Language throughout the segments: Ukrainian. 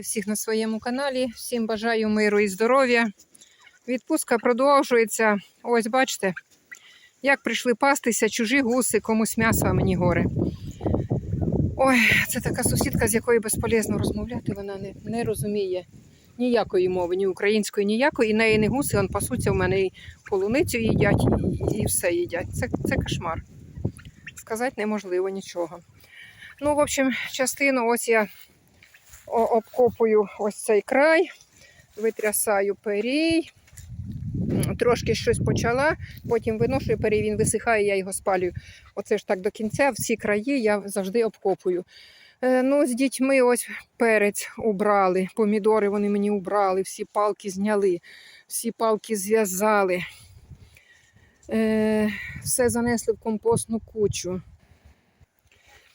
Всіх на своєму каналі. Всім бажаю миру і здоров'я. Відпустка продовжується. Ось бачите, як прийшли пастися чужі гуси, комусь м'ясо, а мені горе. Ой, це така сусідка, з якою безполезно розмовляти. Вона не, не розуміє ніякої мови, ні української, ніякої. І неї не гуси, он пасуться в мене і полуницю їдять, і, і все їдять. Це, це кошмар. Сказати неможливо нічого. Ну, в общем, частину ось я обкопую ось цей край, витрясаю перій, трошки щось почала, потім виношую перій, він висихає, я його спалюю. Оце ж так до кінця, всі краї я завжди обкопую. Е, Ну, з дітьми ось перець убрали, помідори вони мені убрали, всі палки зняли, всі палки зв'язали. Е, все занесли в компостну кучу.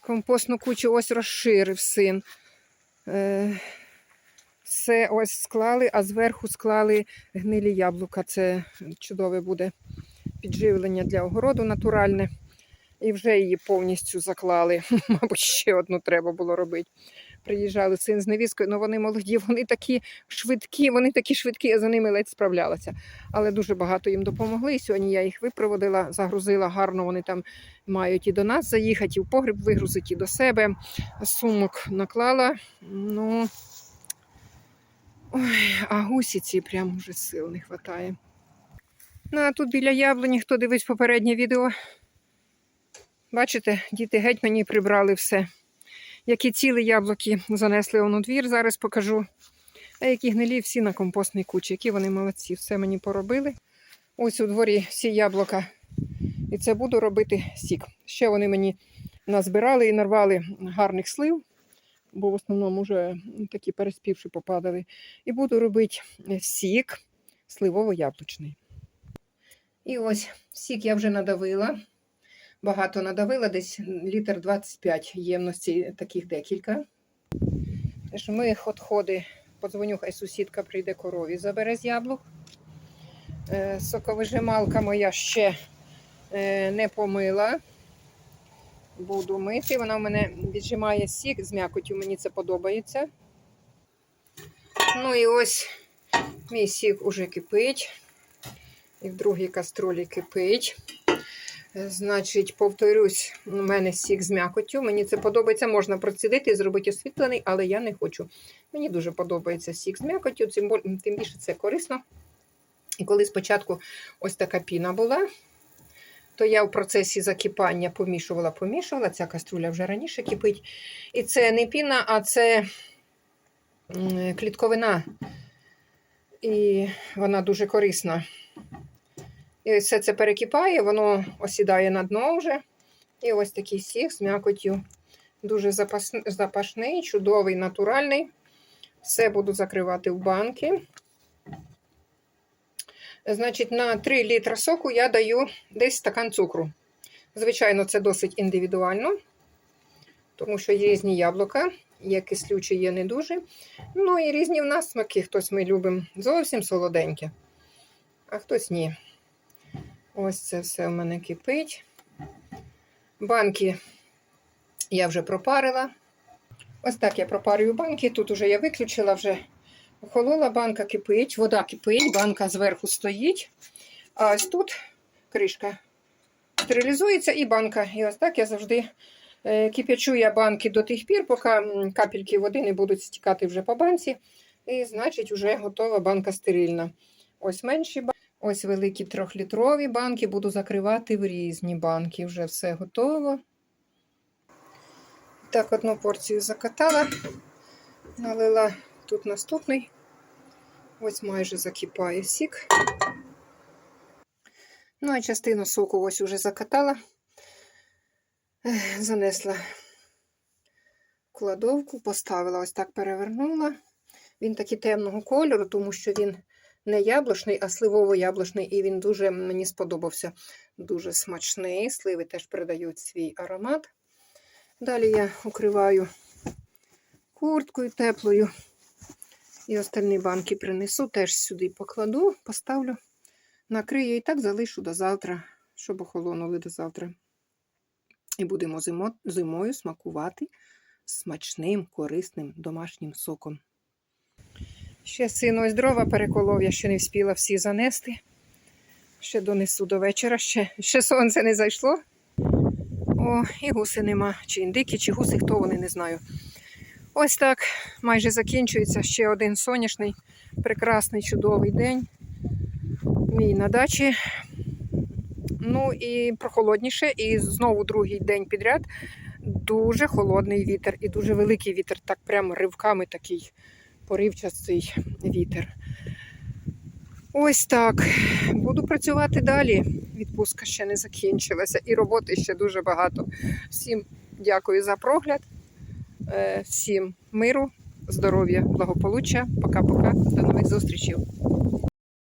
Компостну кучу ось розширив син. Е, Все ось склали, а зверху склали гнилі яблука. Це чудове буде підживлення для огороду натуральне. І вже її повністю заклали. Мабуть, ще одну треба було робити. Приїжджали син з невісткою, ну вони молоді, вони такі швидкі, вони такі швидкі, я за ними ледь справлялася. Але дуже багато їм допомогли. Сьогодні я їх випроводила, загрузила гарно. Вони там мають і до нас заїхати, і в погріб вигрузити, і до себе. Сумок наклала. Ну, ой, а гусі ці прям уже сил не вистачає. Ну, а тут біля яблуні, хто дивить попереднє відео, бачите, діти геть мені прибрали все. Які цілі яблуки занесли у двір, зараз покажу. А які гнилі всі на компостній кучі, які вони молодці, все мені поробили. Ось у дворі всі яблука. І це буду робити сік. Ще вони мені назбирали і нарвали гарних слив, бо в основному вже такі переспівши попадали. І буду робити сік сливово-яблучний. І ось сік я вже надавила. Багато надавила, десь літр 25 ємності, таких декілька. Тож ми відходи, подзвоню, хай сусідка прийде корові, забере з яблук. Е, Соковижималка моя ще е, не помила. Буду мити. Вона в мене віджимає сік з м'якотю, мені це подобається. Ну і ось мій сік уже кипить. І в другій каструлі кипить. Е, Значить, повторюсь, у мене сік з м'якоттю. Мені це подобається, можна процідити і зробити освітлений, але я не хочу. Мені дуже подобається сік з м'якоттю, тим більше це корисно. І коли спочатку ось така піна була, то я в процесі закипання помішувала, помішувала. Ця каструля вже раніше кипить. І це не піна, а це клітковина. І вона дуже корисна. І все це перекипає, воно осідає на дно вже. І ось такий сік з м'якоттю. Дуже запашний, чудовий, натуральний. Все буду закривати в банки. Значить, на 3 літра соку я даю десь стакан цукру. Звичайно, це досить індивідуально, тому що є різні яблука, є кислючі, є не дуже. Ну і різні в нас смаки. Хтось ми любимо зовсім солоденьке, а хтось ні. Ось це все в мене кипить. Банки я вже пропарила. Ось так я пропарюю банки. Тут уже я виключила вже охолола, банка кипить, вода кипить, банка зверху стоїть. А ось тут кришка стерилізується і банка. І ось так я завжди е, кип'ячу я банки до тих пір, поки капельки води не будуть стікати вже по банці. І значить, вже готова банка стерильна. Ось менші банки. Ось великі трьохлітрові банки буду закривати в різні банки. Вже все готово. Так, одну порцію закатала, налила тут наступний. Ось майже закипає сік. Ну, а частину соку ось уже закатала, занесла в кладовку, поставила, ось так перевернула. Він такий темного кольору, тому що він не яблучний, а сливово-яблучний, і він дуже мені сподобався. Дуже смачний. Сливи теж передають свій аромат. Далі я укриваю курткою теплою. І остальні банки принесу, теж сюди покладу, поставлю, накрию і так залишу до завтра, щоб охолонули до завтра. І будемо зимо, зимою смакувати смачним, корисним домашнім соком. Ще сину ось дрова переколов, я ще не встигла всі занести. Ще донесу до вечора, ще, ще сонце не зайшло. О, і гуси нема. Чи індики, чи гуси, хто вони не знаю. Ось так майже закінчується ще один сонячний, прекрасний, чудовий день. Мій на дачі. Ну і прохолодніше, і знову другий день підряд дуже холодний вітер і дуже великий вітер, так прямо ривками такий поривчастий вітер. Ось так. Буду працювати далі. Відпустка ще не закінчилася і роботи ще дуже багато. Всім дякую за прогляд. Е, Всім миру, здоров'я, благополуччя. Пока-пока. До нових зустрічей.